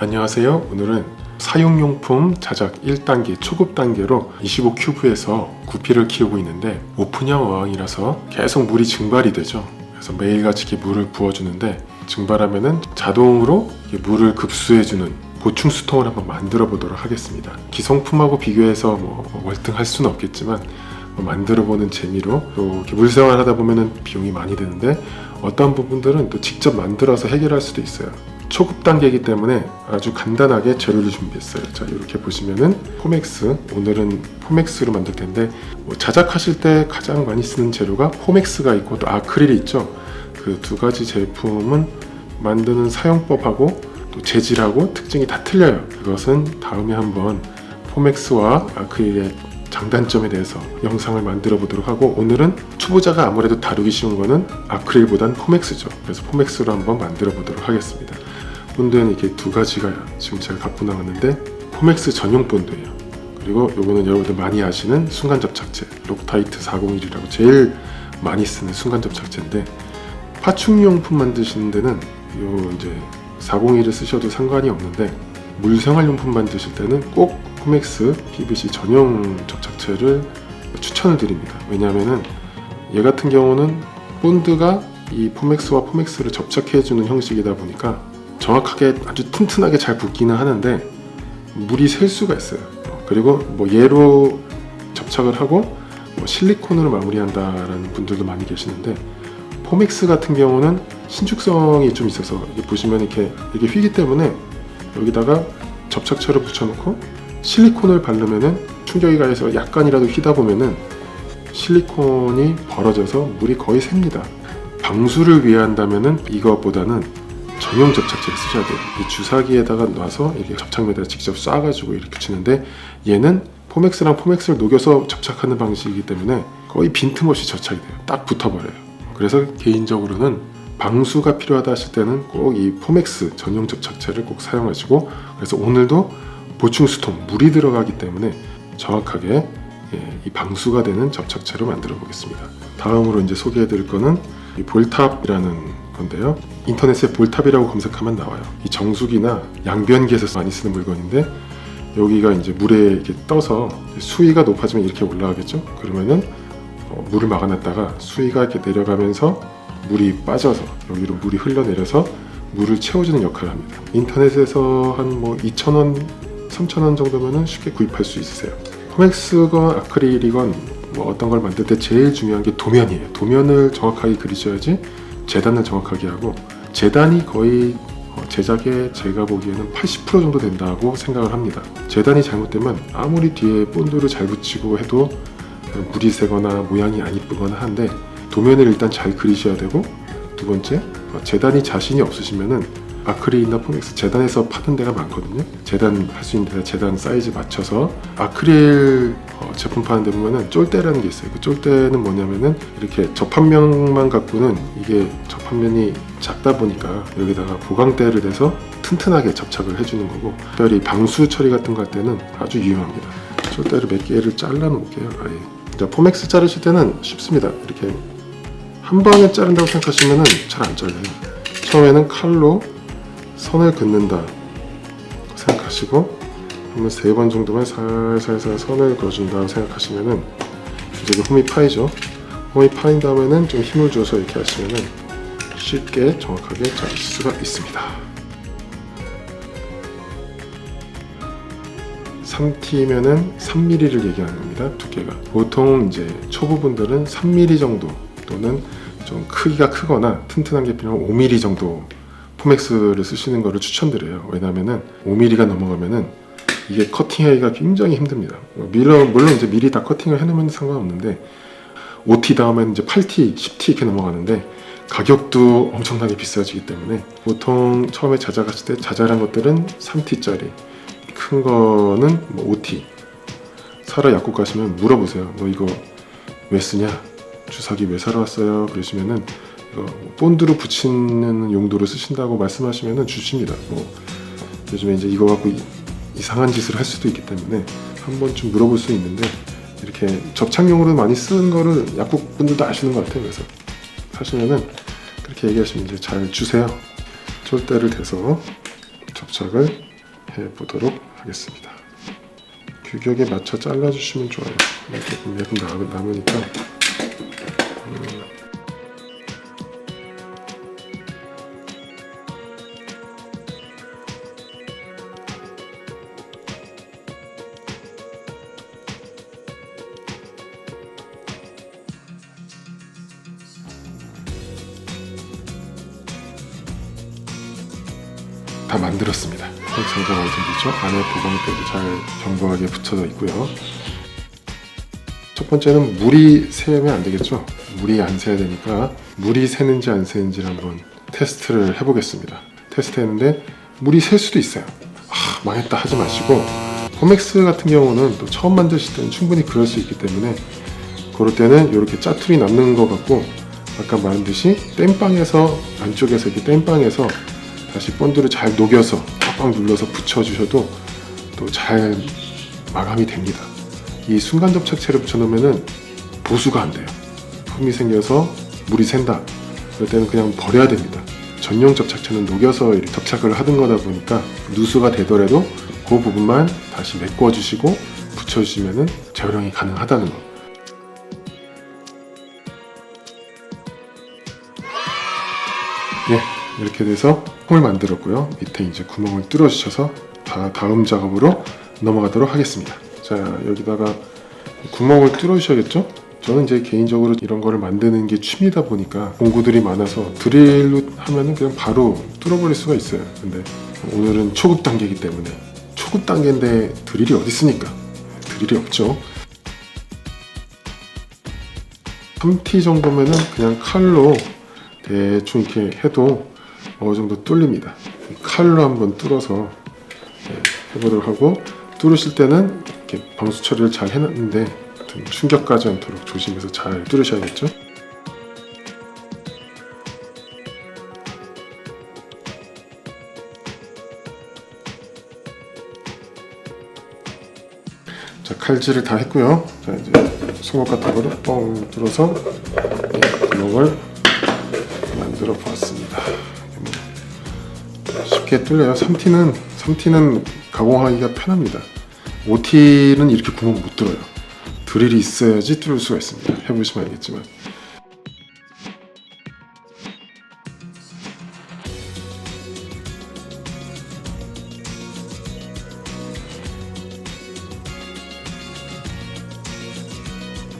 안녕하세요. 오늘은 사용용품 자작 1단계 초급 단계로 25큐브에서 구피를 키우고 있는데 오픈형 어항이라서 계속 물이 증발이 되죠. 그래서 매일같이 물을 부어주는데 증발하면은 자동으로 물을 급수해주는 보충 수통을 한번 만들어 보도록 하겠습니다. 기성품하고 비교해서 뭐 월등할 수는 없겠지만 뭐 만들어 보는 재미로 또 이렇게 물생활 하다 보면은 비용이 많이 드는데 어떤 부분들은 또 직접 만들어서 해결할 수도 있어요. 초급 단계이기 때문에 아주 간단하게 재료를 준비했어요. 자 이렇게 보시면은 포맥스 오늘은 포맥스로 만들 텐데 뭐 자작하실 때 가장 많이 쓰는 재료가 포맥스가 있고 또 아크릴이 있죠. 그 두 가지 제품은 만드는 사용법하고 또 재질하고 특징이 다 틀려요. 그것은 다음에 한번 포맥스와 아크릴의 장단점에 대해서 영상을 만들어 보도록 하고 오늘은 초보자가 아무래도 다루기 쉬운 거는 아크릴보단 포맥스죠. 그래서 포맥스로 한번 만들어 보도록 하겠습니다. 본드는 이렇게 두 가지가 지금 제가 갖고 나왔는데 포맥스 전용 본드예요. 그리고 요거는 여러분들 많이 아시는 순간 접착제 록타이트 401이라고 제일 많이 쓰는 순간 접착제인데 파충용품 만드시는 데는 요 이제 401을 쓰셔도 상관이 없는데 물생활용품 만드실 때는 꼭 포맥스 PVC 전용 접착제를 추천을 드립니다. 왜냐하면은 얘 같은 경우는 본드가 이 포맥스와 포맥스를 접착해주는 형식이다 보니까 정확하게 아주 튼튼하게 잘 붙기는 하는데 물이 셀 수가 있어요. 어, 그리고 뭐 얘로 접착을 하고 뭐 실리콘으로 마무리한다라는 분들도 많이 계시는데 포맥스 같은 경우는 신축성이 좀 있어서 보시면 이렇게 이게 휘기 때문에 여기다가 접착제를 붙여놓고 실리콘을 바르면은 충격이 가해서 약간이라도 휘다 보면은 실리콘이 벌어져서 물이 거의 셉니다. 방수를 위한다면은 이것보다는 전용 접착제를 쓰셔야 돼요. 이 주사기에다가 놔서 이렇게 접착면에다 직접 쏴가지고 이렇게 붙이는데 얘는 포맥스랑 포맥스를 녹여서 접착하는 방식이기 때문에 거의 빈틈없이 접착이 돼요. 딱 붙어버려요. 그래서 개인적으로는 방수가 필요하다 하실 때는 꼭 이 포맥스 전용 접착제를 꼭 사용하시고 그래서 오늘도 보충 수통 물이 들어가기 때문에 정확하게 예, 이 방수가 되는 접착제로 만들어 보겠습니다. 다음으로 이제 소개해 드릴 거는 이 볼탑이라는 건데요. 인터넷에 볼탑이라고 검색하면 나와요. 이 정수기나 양변기에서 많이 쓰는 물건인데 여기가 이제 물에 이렇게 떠서 수위가 높아지면 이렇게 올라가겠죠. 그러면은 어, 물을 막아놨다가 수위가 이렇게 내려가면서 물이 빠져서 여기로 물이 흘러내려서 물을 채워주는 역할을 합니다. 인터넷에서 한 뭐 2,000원, 3,000원 정도면은 쉽게 구입할 수 있으세요. 코맥스건 아크릴이건 뭐 어떤 걸 만들 때 제일 중요한 게 도면이에요. 도면을 정확하게 그리셔야지 재단을 정확하게 하고 재단이 거의 어, 제작에 제가 보기에는 80% 정도 된다고 생각을 합니다. 재단이 잘못되면 아무리 뒤에 본드를 잘 붙이고 해도 물이 새거나 모양이 안 이쁘거나 한데 도면을 일단 잘 그리셔야 되고 두 번째 어, 재단이 자신이 없으시면은 아크릴이나 포맥스 재단에서 파는 데가 많거든요. 재단 할 수 있는 데가 재단 사이즈 맞춰서 아크릴 어, 제품 파는 데 보면은 쫄대라는 게 있어요. 그 쫄대는 뭐냐면은 이렇게 접합면만 갖고는 이게 접합면이 작다 보니까 여기다가 보강대를 대서 튼튼하게 접착을 해주는 거고 특별히 방수 처리 같은 거 할 때는 아주 유용합니다. 쫄대를 몇 개를 잘라 놓을게요. 아예. 자, 포맥스 자르실 때는 쉽습니다. 이렇게 한 번에 자른다고 생각하시면은 잘 안 잘려요. 처음에는 칼로 선을 긋는다 생각하시고 세 번 정도만 살살살 선을 그어준다 생각하시면은 이제 그 홈이 파이죠. 홈이 파인 다음에는 좀 힘을 줘서 이렇게 하시면은 쉽게 정확하게 자를 수가 있습니다. 3T면은 3mm를 얘기하는 겁니다. 두께가. 보통 이제 초보분들은 3mm 정도 또는 좀 크기가 크거나 튼튼한 게 필요한 5mm 정도 포맥스를 쓰시는 것을 추천드려요. 왜냐면은 5mm가 넘어가면은 이게 커팅하기가 굉장히 힘듭니다. 물론, 물론 이제 미리 다 커팅을 해놓으면 상관없는데 5T 다음에는 이제 8T, 10T 이렇게 넘어가는데 가격도 엄청나게 비싸지기 때문에 보통 처음에 자작하실 때 자잘한 것들은 3T짜리 큰 거는 뭐 5T 사러 약국 가시면 물어보세요. 너 이거 왜 쓰냐? 주사기 왜 사러 왔어요? 그러시면은 이거 본드로 붙이는 용도로 쓰신다고 말씀하시면 주십니다. 뭐 요즘에 이제 이거 갖고 이- 이상한 짓을 할 수도 있기 때문에 한 번쯤 물어볼 수 있는데 이렇게 접착용으로 많이 쓰는 거를 약국 분들도 아시는 것 같아요. 그래서 하시면은 그렇게 얘기하시면 이제 잘 주세요. 쫄대를 대서 접착을 해 보도록 하겠습니다. 규격에 맞춰 잘라주시면 좋아요. 이렇게 남- 남으니까 다 만들었습니다. 상자가 어딘지죠? 안에 보관대도 잘 견고하게 붙여져 있고요. 첫 번째는 물이 새면 안 되겠죠? 물이 안 새야 되니까 물이 새는지 안 새는지를 한번 테스트를 해보겠습니다. 테스트했는데 물이 셀 수도 있어요. 아, 망했다 하지 마시고 포맥스 같은 경우는 또 처음 만드실 때는 충분히 그럴 수 있기 때문에 그럴 때는 이렇게 짜투리 남는 것 같고 아까 말한 듯이 땜빵에서 안쪽에서 이렇게 땜빵에서 다시 본드를 잘 녹여서 꽉꽉 눌러서 붙여주셔도 또 잘 마감이 됩니다. 이 순간 접착제를 붙여놓으면은 보수가 안 돼요. 폼이 생겨서 물이 샌다. 그럴 때는 그냥 버려야 됩니다. 전용 접착제는 녹여서 접착을 하는 거다 보니까 누수가 되더라도 그 부분만 다시 메꿔주시고 붙여주시면은 재활용이 가능하다는 거. 예, 이렇게 돼서 홈을 만들었고요. 밑에 이제 구멍을 뚫어 주셔서 다 다음 작업으로 넘어가도록 하겠습니다. 자, 여기다가 구멍을 뚫어 주셔야겠죠? 저는 이제 개인적으로 이런 거를 만드는 게 취미다 보니까 공구들이 많아서 드릴로 하면은 그냥 바로 뚫어버릴 수가 있어요. 근데 오늘은 초급 단계이기 때문에 초급 단계인데 드릴이 어디 있습니까? 드릴이 없죠. 3T 정도면은 그냥 칼로 대충 이렇게 해도 어느 정도 뚫립니다. 칼로 한번 뚫어서 네, 해보도록 하고 뚫으실 때는 이렇게 방수 처리를 잘 해놨는데 좀 충격 가지 않도록 조심해서 잘 뚫으셔야겠죠. 자 칼질을 다 했고요. 자 이제 송곳 같은 거를 뻥 뚫어서 예, 구멍을 만들어 보았습니다. 뭐 쉽게 뚫려요. 3T는 3T는 가공하기가 편합니다. 5T는 이렇게 구멍 못 뚫어요. 드릴이 있어야지 뚫을 수가 있습니다. 해보시면 알겠지만.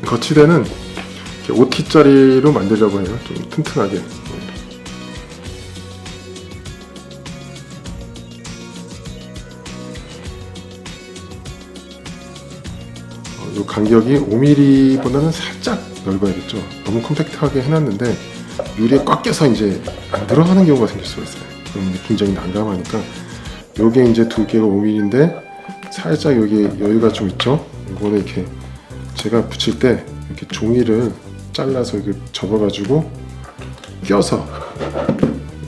거치대는 5T짜리로 만들려고 해요. 좀 튼튼하게. 이 간격이 5mm보다는 살짝 넓어야겠죠. 너무 컴팩트하게 해놨는데 유리에 꽉 껴서 이제 안 들어가는 경우가 생길 수가 있어요. 그럼 굉장히 난감하니까 요게 이제 두께가 5mm인데 살짝 여기 여유가 좀 있죠. 이거는 이렇게 제가 붙일 때 이렇게 종이를 잘라서 이렇게 접어가지고 껴서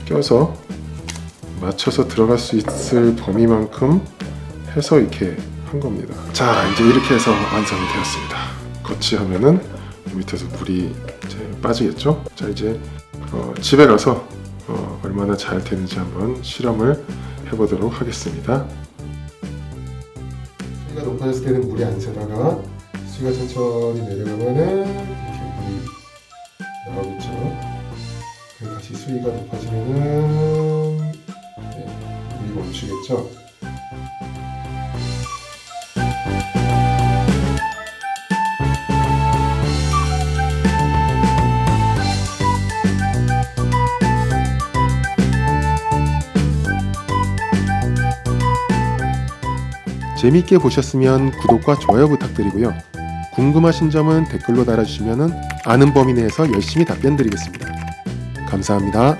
껴서 맞춰서 들어갈 수 있을 범위만큼 해서 이렇게 한 겁니다. 자 이제 이렇게 해서 완성이 되었습니다. 거치하면은 밑에서 물이 이제 빠지겠죠. 자 이제 어, 집에 가서 어, 얼마나 잘 되는지 한번 실험을 해보도록 하겠습니다. 수위가 높아졌을 때는 물이 안 새다가 수위가 천천히 내려가면은 이렇게 물이. 그리고 다시 수위가 높아지면은 네, 물이 멈추겠죠. 재밌게 보셨으면 구독과 좋아요 부탁드리고요. 궁금하신 점은 댓글로 달아주시면 아는 범위 내에서 열심히 답변 드리겠습니다. 감사합니다.